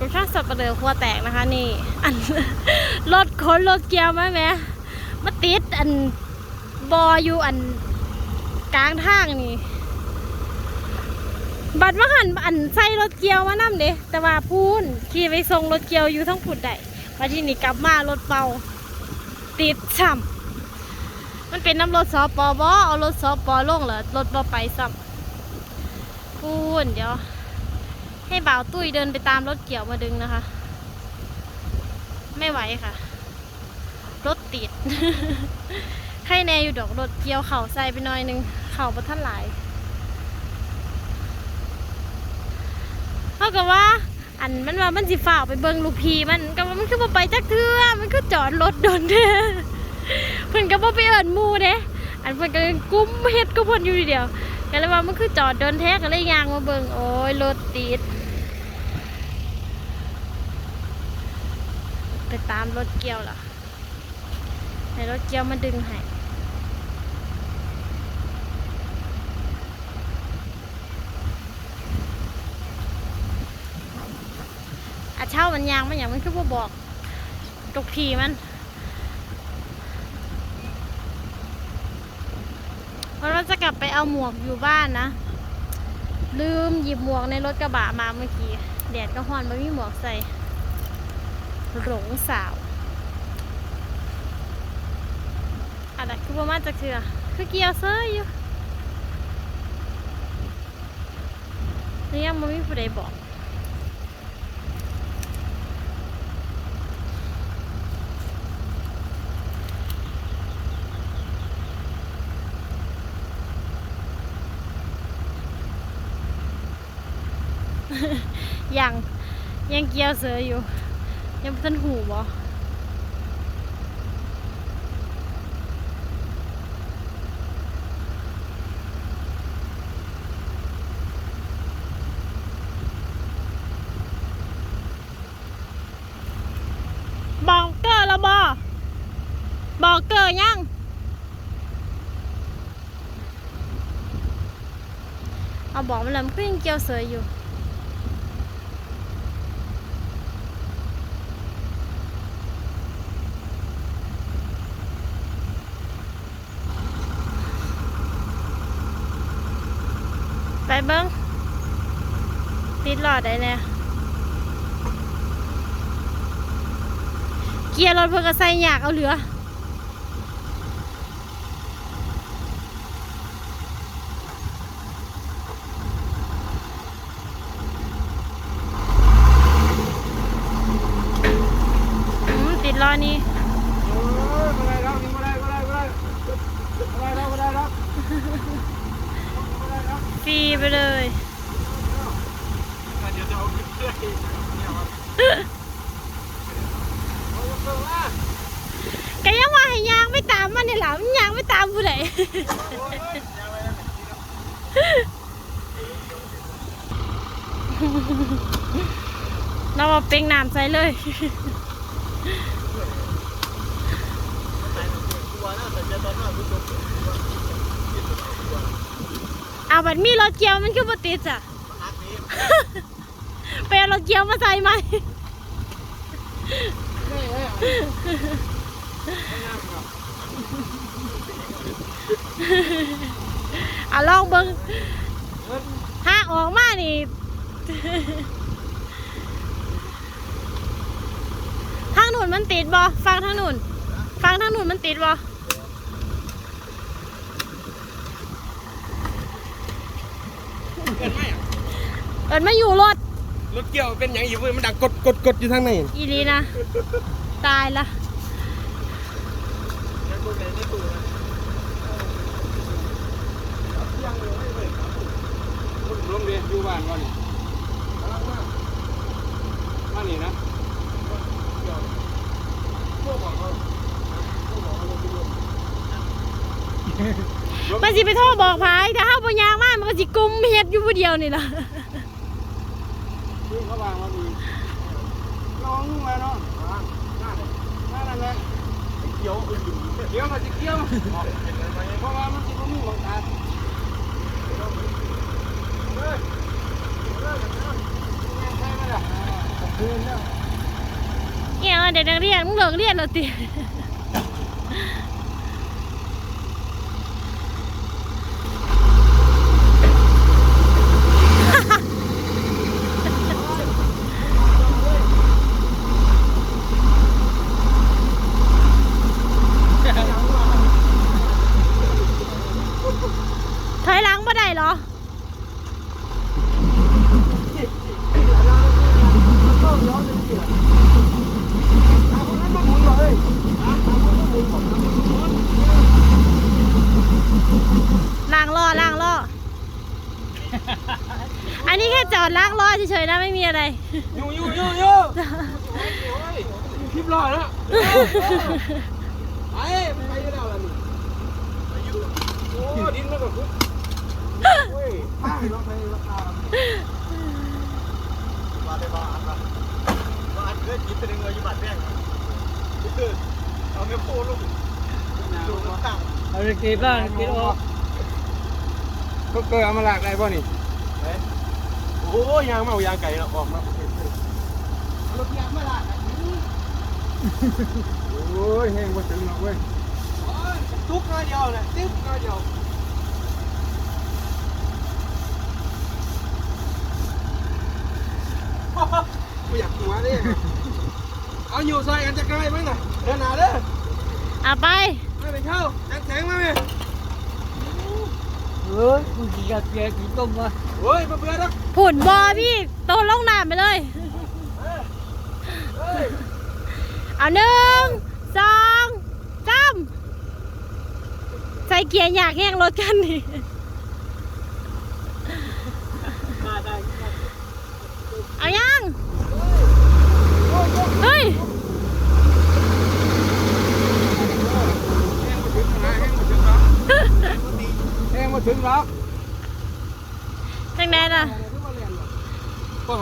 กับช่องสับปะเลอครัวแตกนะคะนี่ อันรถขนรถเกียวมาแหมมาติดอันบออยู่อันกลางทางนี่ บัดว่าหันอันใส่รถเกียวมานั่เด้แต่ว่าพูนขี่ไปส่งรถเกียวอยู่ทั้งผุดได้มาที่นี่กลับมารถเบาติดช่ำมันเป็นน้ำรถสอปอบอเอารถสอปอลงเหรอรถบอไปซ้ำพูนเดี๋ยว ให้บ่าวตุ้ยเดินไปตามรถเกี่ยวมาดึงนะคะ ไม่ไหวค่ะ รถติดใครแน่อยู่ดอกรถเกี่ยวเข่าใส่ไปหน่อยหนึง เข่าประทันหลายเท่ากับว่า อันมันว่ามันสิฝ่าวไปเบิงลูกพีมันก็ว่ามันคือบ่ไปจักเทื่อมันคือจอดรถโดนเด้อเพิ่นก็บ่ไปเอิ้นหมู่เด้อันเพิ่นก็กุ้มเฮ็ดก็เพิ่นอยู่ทีเดียวก็เลยว่ามันคือจอดโดนแท้ก็เลยยางมาเบิงโอ้ยรถติด ไปตามรถเกี่ยวล่ะให้รถเกี่ยวมาดึงให้อาเช่ามันยางมันอย่างมันคือบ่บอกตกผีมันเพราะว่าจะกลับไปเอาหมวกอยู่บ้านนะ ลืมหยิบหมวกในรถกระบะมาเมื่อกี้แดดก็ฮ้อนไม่มีหมวกใส่ หลงสาวอะไรคือประมาณจะคือคือเกียวเซยอยู่นี่ยังไม่มีผู้ใดบอกยังยังเกียวเสืออยู่ ยังเป็นหูบ่บอกเกอร์ล้วบอบอกเกอร์ยังเอาบอกมันแล้วมันก็ยังเกี่ยวเสืออยู่ เบิ้งติดหลอดได้แน่เกียร์รถเพิ่งก็ใส่ยากเอาเหลืออืมติดล้อนี้ เออไม่ได้แล้วนี่ไม่ได้ไม่ได้ไม่ได้ไม่ได้แล้วไม่ได้แล้วไม่ได้แล้ว ฟรีไปเลย เดี๋ยวจะเอาขึ้นเรื่อยเนี่ยครับเอาเพิ่มอะก็ยังว่าให้ยางไม่ตามมันนี่แหละมันยางไม่ตามผู้ใดเรามาเป่งน้ำใส่เลยเอาบัดมีรถเกียวมันคือปติดอะไปเอารถเกียวมาใส่ไหมนี่เลยอะไม่น่าหรอกอะลองเบิ้งเอิ้นถ้าออกมานี่ทางหนุนมันติดบ่ฟังทางหนุนฟังทางหนุนมันติดบ่เอิ้นไหมอะ เอินมาอยู่รถ รถเกี่ยวเป็นอย่างอีกเว้ยมันดังกดกดกดอยู่ทางในอีลีนะ ตายละลงเรียนอยู่บ้านก่อนนี่มานี่นะพวกบอกเขาพวกบอกเขาลงไปด้วยมันสิไปโทษบอกพายถ้าเฮาบ่ยางมากมันก็สิกุมเฮ็ดอยู่ผู้เดียวนี่ล่ะ ซึ่งเขาวางมามีน้องมาเนาะอ่าหน้าเลยหน้านั่นแหละไอ้เขียวอื่นเขียวมาสิ เขียวเพราะว่ามันสิบ่มีบางตาเฮ้ยเฮ้ยเฮ้ยใช่ไหมล่ะคืนแล้วเอี่ยเด็กนักเรียนมึงเลิกเรียนแล้วติ ถอยหลังบ่ได้เหรอ ล้างล้อล้างล้อ อันนี้แค่จอ ดล้างล้อเฉยๆนะไม่มีอะไรอยู่อยู่อยู่อยู่คลิปรอแล้วไปไปแล้วล่ะนี่ไปยู่โอ้ดินมันก็คุกโอ้ยข้างเราไปราคามาได้บ้านมาบ้านเกิดยิบเป็นเงินอยู่บานแม่งเอาเนื้อโคลงลงตั้งเอาไปกินบ้างกินออกก็เกิดเอามาหลากได้ป่ะนี่ โอ้ยยางเมายางไก่เราออกมารถยางมาหลากโอ้ยแห้งมาถึงหรอกเว้ยทุกน้อยเดียวเลยติ๊บน้อยเดียวไม่อยากหัวเลยเอาอยู่ซอยกันจะไกลมั้งน่ะเดินหนาเด้อเอาไปไม่ไปเข้าจังแสงมาไหม เฮ้ยมึงกินกาแฟกินต้มมาโอ้ยมาเบื่อแล้วผุนบอพี่โตลงน้ำไปเลย เอาหนึ่งสองสามใส่เกียร์อยากแห้งรถกันนี่มาได้เอายัง เฮ้ย แห้งมาถึงแล้ว จังไดล่ะ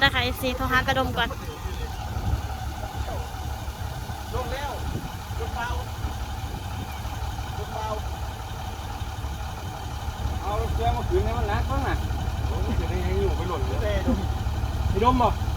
ได้ค่ะ FC โทรหาตาดมก่อนลงแล้วรถเบารถเบาเอาเสื้อมาคืนให้มันนักบ้างน่ะโอ้ยจะได้ให้อยู่ไปหล่นเลยเตะดูพี่ดมบอกสวัสดีครับ